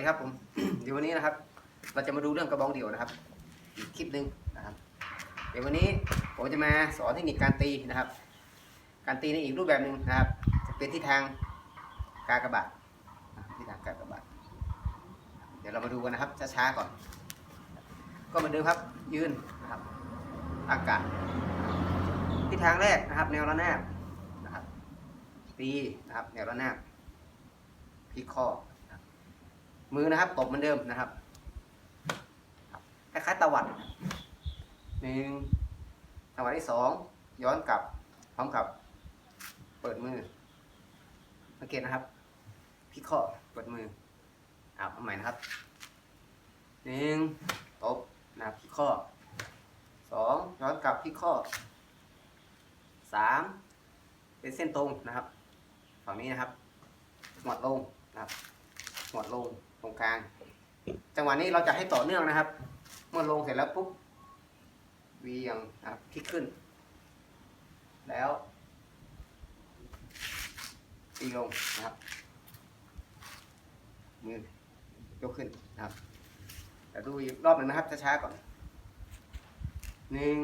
วัสดีครับผม เดี๋ยววันนี้นะครับ เราจะมาดูเรื่องกระบองเดี่ยวนะครับอีกคลิปหนึ่งนะครับ เดี๋ยววันนี้ผมจะมาสอนเทคนิคการตีนะครับ การตีในอีกรูปแบบหนึ่งนะครับ จะเป็นที่ทางกากระบาทอะที่ทางกากระบาทเดี๋ยวเรามาดูกันนะครับช้าๆก่อน ก็เหมือนเดิมครับยืนนะครับอากาศทิศทางแรกนะครับ แนวระนาบนะครับตีนะครับ แนวระนาบพลิกข้อ มือนะครับตบเหมือนเดิมนะครับคล้ายๆตวัดหนึ่งจังหวะที่สองย้อนกลับพร้อมกับ เปิดมือสังเกตนะครับพลิกข้อเปิดมืออ่าเอาใหม่นะครับหนึ่งตบนะครับพลิกข้อสองย้อนกลับพลิกข้อสามเป็นเส้นตรงนะครับ ฝั่งนี้นะครับหมดลงนะครับหมดลง ตรงกลาง จังหวะนี้เราจะให้ต่อเนื่องนะครับ เมื่อลงเสร็จแล้วปุ๊บเวียงนะครับพลิกขึ้น แล้วตีลงนะครับมือยกขึ้นนะครับเดี๋ยวดูอีกรอบหนึ่งนะครับช้าๆก่อนหนึ่ง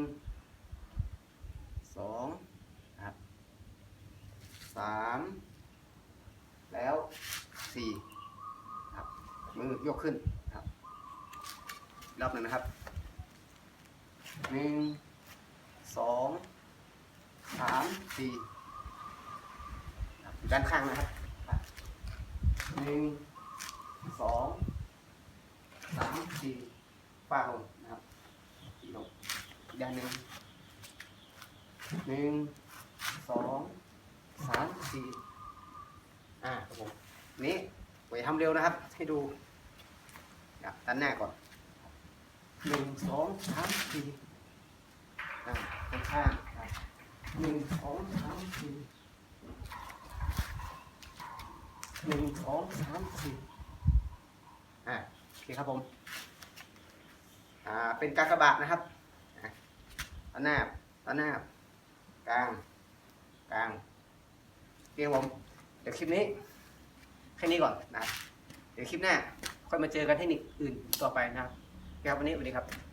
สองนะครับสามแล้วสี่ มือยกขึ้นครับรอบหนึ่งนะครับหนึ่งสองสามสี่ด้านข้างนะครับหนึ่งสองสามสี่ฝ้าลงนะครับลงอีกด้านหนึ่งหนึ่งสองสามสี่อ่าครับผมนี้ไปทำเร็วนะครับ ให้ดู อะด้านหน้าก่อนหนึ่งสองสามสี่อ่าด้านข้างหนึ่งสองสามสี่หนึ่งสองสามสี่อ่าโอเคครับผมอ่าเป็นกากบาทนะครับอะอันหน้าอันหน้ากลางกลางโอเคครับผมเดี๋ยวคลิปนี้แค่นี้ก่อนนะเดี๋ยวคลิปหน้า ค่อยมาเจอกันเทคนิคอื่นต่อไปนะครับโอเคครับวันนี้สวัสดีครับ